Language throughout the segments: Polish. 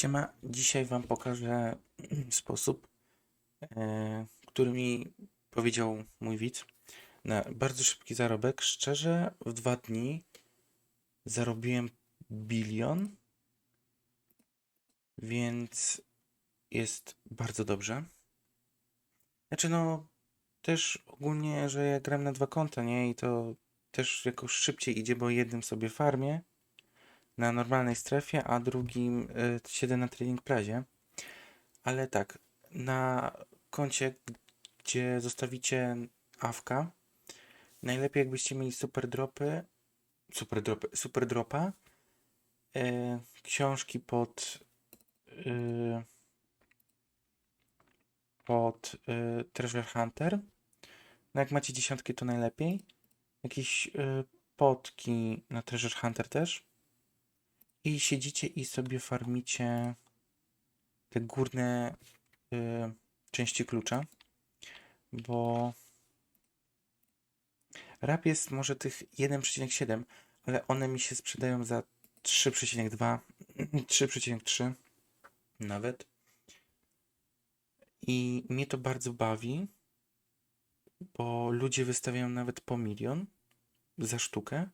Siema, dzisiaj Wam pokażę sposób, e, który mi powiedział mój widz na bardzo szybki zarobek. Szczerze, w dwa dni zarobiłem bilion, więc jest bardzo dobrze. Znaczy, no, też ogólnie, że ja gram na dwa konta, nie? I to też jakoś szybciej idzie, bo jednym sobie farmię na normalnej strefie, a drugim y, siedzę na Trading Plazie. Ale tak, na koncie, gdzie zostawicie awka, najlepiej jakbyście mieli super dropy, super dropy, super dropa, y, książki pod y, pod y, Treasure Hunter. No jak macie dziesiątki, to najlepiej. Jakieś y, potki na Treasure Hunter też. I siedzicie i sobie farmicie te górne y, części klucza, bo rap jest może tych 1,7, ale one mi się sprzedają za 3,2, 3,3 nawet. I mnie to bardzo bawi, bo ludzie wystawiają nawet po milion za sztukę.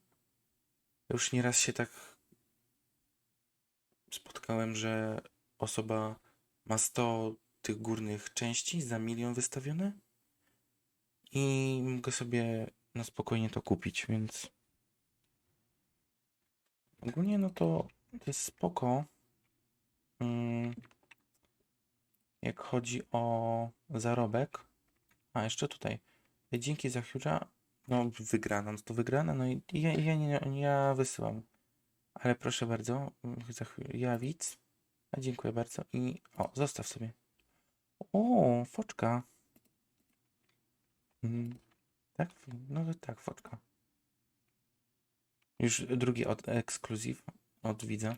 Już nieraz się tak spotkałem, że osoba ma 100 tych górnych części za milion wystawione i mogę sobie na spokojnie to kupić, więc ogólnie no to, to jest spoko. Mm, Jak chodzi o zarobek. A jeszcze tutaj. Dzięki za Huge'a. No wygrana, no to wygrana, no i ja, ja, ja wysyłam. Ale proszę bardzo, za chwilę- ja widz. A dziękuję bardzo. I o, zostaw sobie. O, foczka. Mm, tak? No tak, foczka. Już drugi od ekskluzyw od widza.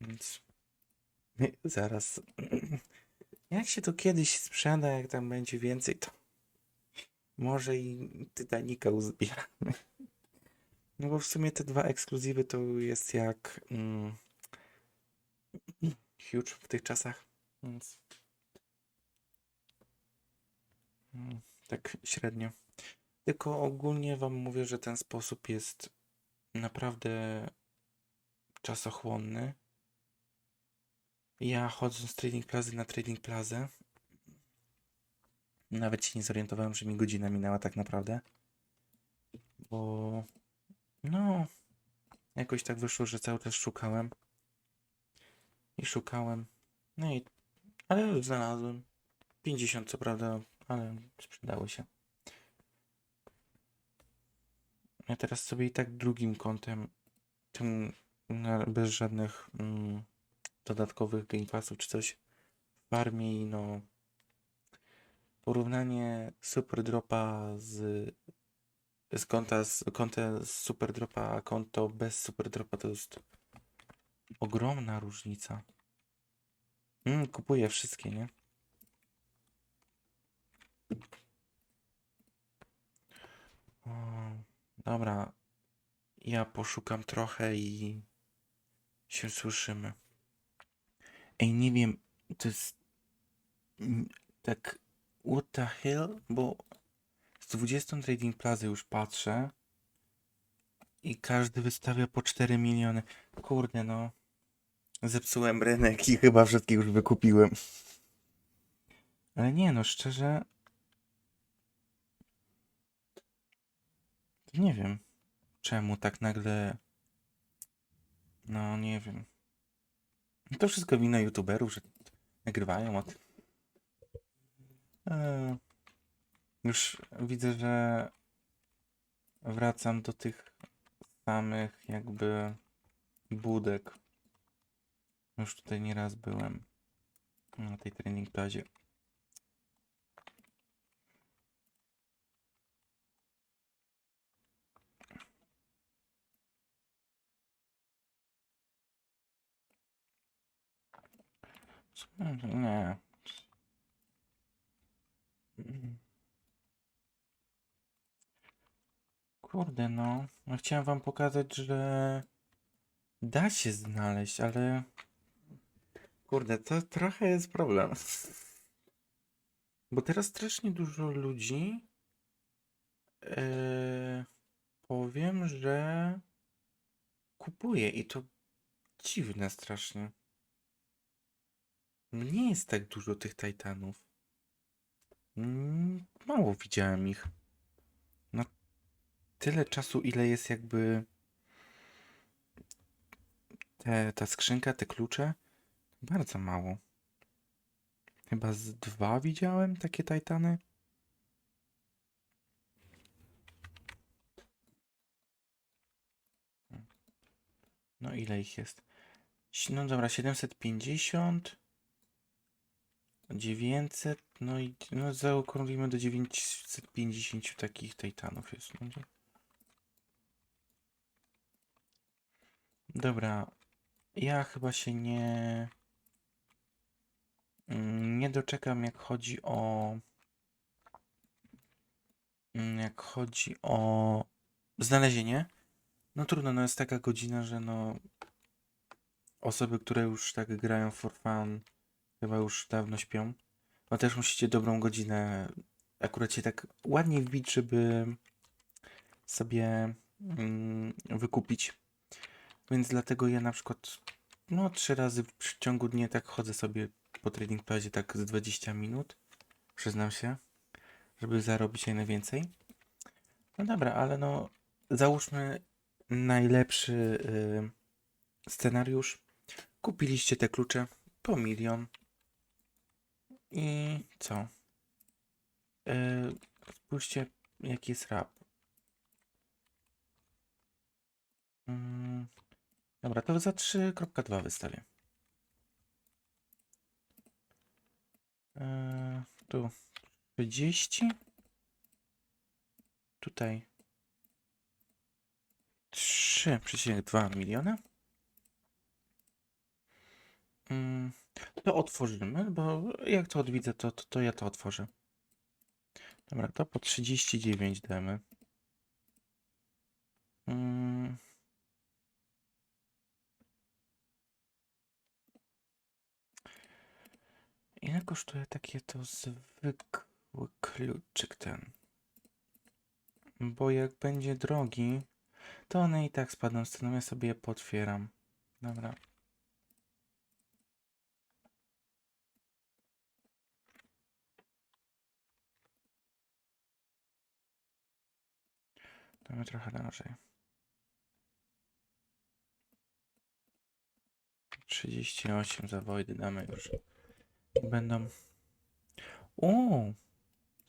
Więc zaraz. Jak się to kiedyś sprzeda, jak tam będzie więcej, to może i Titanica uzbieramy. No bo w sumie te dwa ekskluzywy to jest jak mm, huge w tych czasach, więc mm, tak średnio. Tylko ogólnie wam mówię, że ten sposób jest naprawdę czasochłonny. Ja chodząc z Trading Plazy na Trading Plazę nawet się nie zorientowałem, że mi godzina minęła tak naprawdę. Bo no, jakoś tak wyszło, że cały czas szukałem. I szukałem. No i, ale znalazłem. 50 co prawda, ale sprzedały się. Ja teraz sobie i tak drugim kątem, tym na, bez żadnych mm, dodatkowych Game Passów czy coś, farmię i no porównanie Super Dropa z z konta z konta z Super Dropa, a konto bez Super Dropa to jest ogromna różnica. Mm, kupuję wszystkie, nie? O, dobra. Ja poszukam trochę i się słyszymy. Ej, nie wiem, to jest mm, tak what the hell, bo z 20 Trading Plaza już patrzę i każdy wystawia po 4 miliony. Kurde, no. Zepsułem rynek i chyba wszystkie już wykupiłem. Ale nie, no szczerze. Nie wiem, czemu tak nagle. No, nie wiem. To wszystko wina youtuberów, że nagrywają o tym. Eee. Już widzę, że wracam do tych samych jakby budek. Już tutaj nieraz byłem na tej training plazie. Nie. Kurde, no. no. Chciałem wam pokazać, że da się znaleźć, ale Kurde, to trochę jest problem. Bo teraz strasznie dużo ludzi e, powiem, że kupuje i to dziwne strasznie. Nie jest tak dużo tych Titanów. Mm, Mało widziałem ich. Tyle czasu, ile jest jakby te, ta skrzynka, te klucze, bardzo mało. Chyba z dwa widziałem takie Titany. No ile ich jest? No dobra, 750, 900, no i no zaokrąglimy do 950 takich Titanów jest. No, Dobra, ja chyba się nie mm, nie doczekam jak chodzi o mm, jak chodzi o znalezienie. No trudno, no jest taka godzina, że no osoby, które już tak grają for fun, chyba już dawno śpią. No też musicie dobrą godzinę akurat się tak ładnie wbić, żeby sobie mm, wykupić. Więc dlatego ja na przykład no trzy razy w ciągu dnia tak chodzę sobie po trading padzie tak z 20 minut. Przyznam się, żeby zarobić jak najwięcej. No dobra, ale no załóżmy najlepszy y, scenariusz. Kupiliście te klucze po milion. I co? Y, spójrzcie, jaki jest rap. Mm, dobra, to za 3.2 wystawię. Y, tu 30. Tutaj 3,2 miliona. Mm, To otworzymy, bo jak to odwidzę, to, to, to ja to otworzę. Dobra, to po 39 damy. Mm. Kosztuje takie to zwykły kluczyk ten? Bo jak będzie drogi, to one i tak spadną z ceną, ja sobie je potwieram. Dobra. Damy trochę drożej. 38 za Wojdy damy już. Będą... O,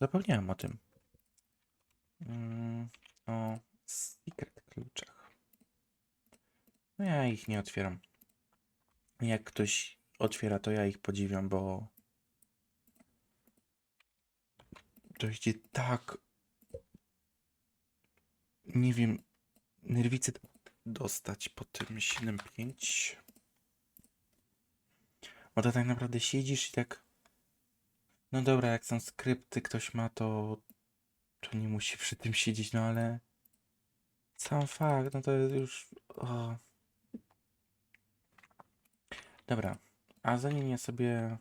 Zapomniałem o tym. Mm, o secret kluczach. No ja ich nie otwieram. Jak ktoś otwiera, to ja ich podziwiam, bo to idzie tak nie wiem, nerwicy dostać po tym 7.5. Bo to tak naprawdę siedzisz i tak. No dobra, jak są skrypty, ktoś ma, to. To nie musi przy tym siedzieć, no ale. Sam fakt, no to jest już. O. Dobra, a zanim ja sobie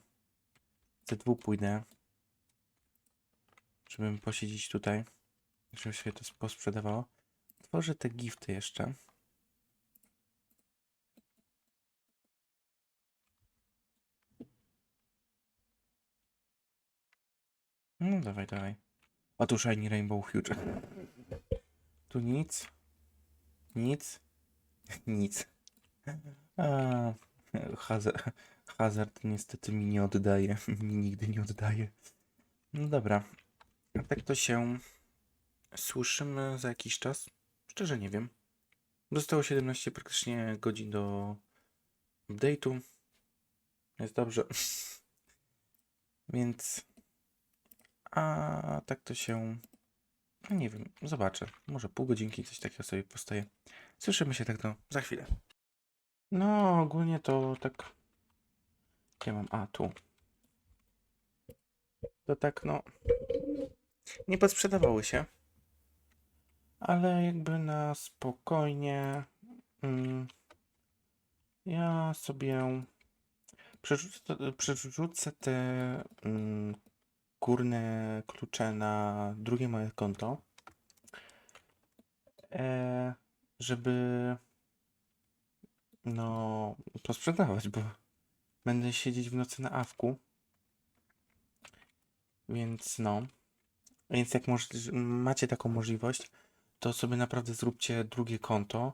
Z2 pójdę, żebym posiedzieć tutaj, żeby się to posprzedawało, tworzę te gifty jeszcze. No dawaj, dawaj. A tu Shiny Rainbow Huge. Tu nic. Nic. Nic. A, hazard, hazard niestety mi nie oddaje. Mi nigdy nie oddaje. No dobra. Tak to się słyszymy za jakiś czas. Szczerze nie wiem. Zostało 17 praktycznie godzin do update'u. Jest dobrze. Więc. A tak to się. No nie wiem, zobaczę. Może pół godzinki coś takiego sobie postaje. Słyszymy się tak to za chwilę. No, ogólnie to tak. Gdzie mam? A, tu. To tak, no. Nie podsprzedawały się. Ale jakby na spokojnie. Mm, ja sobie Przerzucę, przerzucę te mm, górne klucze na drugie moje konto, e, żeby no posprzedawać, bo będę siedzieć w nocy na awku. Więc no. Więc jak macie taką możliwość, to sobie naprawdę zróbcie drugie konto.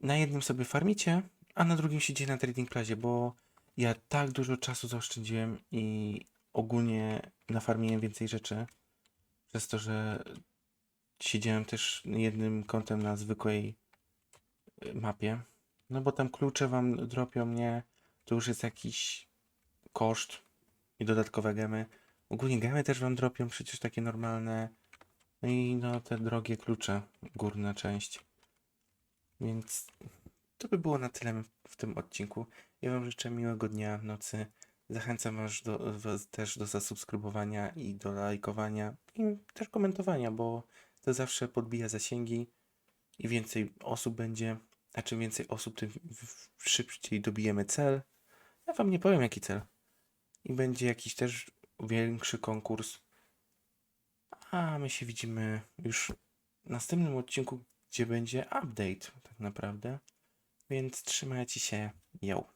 Na jednym sobie farmicie, a na drugim siedzicie na Trading Plazie, bo ja tak dużo czasu zaoszczędziłem i ogólnie nafarmiłem więcej rzeczy. Przez to, że siedziałem też jednym kontem na zwykłej y, mapie. No bo tam klucze wam dropią, nie? To już jest jakiś koszt i dodatkowe gemy. Ogólnie gemy też wam dropią, przecież takie normalne. No i no te drogie klucze, górna część. Więc to by było na tyle w tym odcinku. Ja wam życzę miłego dnia, nocy. Zachęcam was, do, was też do zasubskrybowania i do lajkowania i też komentowania, bo to zawsze podbija zasięgi i więcej osób będzie, a czym więcej osób, tym szybciej dobijemy cel. Ja wam nie powiem jaki cel. I będzie jakiś też większy konkurs. A my się widzimy już w następnym odcinku, gdzie będzie update tak naprawdę. Więc trzymajcie się. Yo.